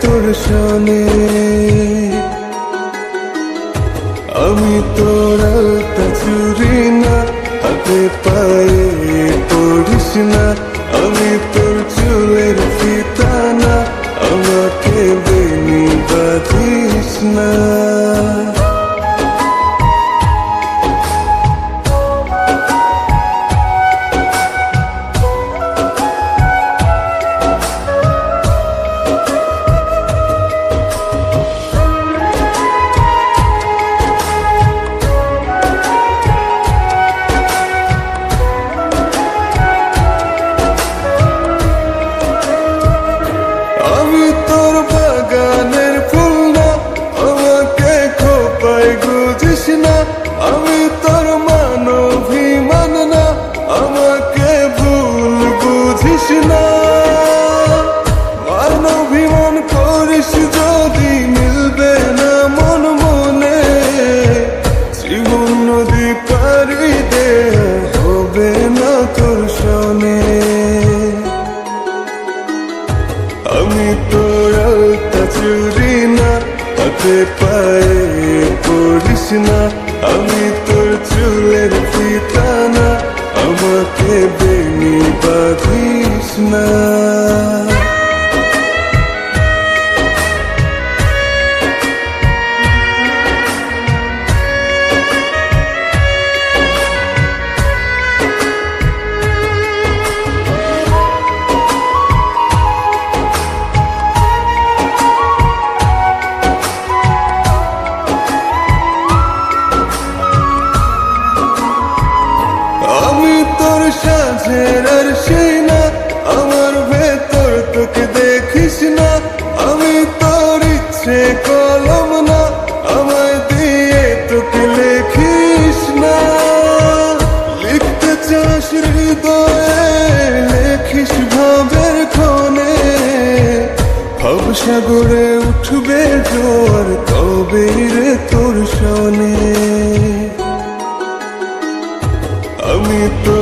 তোর শানে আমি তোর তুরি চুরি না হাতে পায়ে পড়িস না। আমি তোর চুলের বুঝিস না মানভিমান করিস যদি মিলবে না মন মনে, জীবন নদী পারি দে হবে না আমি তোর চুরি না, হাতে পায়ে না। আমি তোর চুলের ফিতানা আমাকে বেনি বাঁধিস না সাজের আর না, আমার ভেতর তোকে দেখিস না। আমি তোর ইচ্ছে কলম না, আমায় দিয়ে তোকে লেখিস না। লিখতে চাস হৃদয়ে, লেখিস ভাবের ক্ষণে ভব সাগরে উঠবে জোয়ার তবে রে তোর শোনে আমি না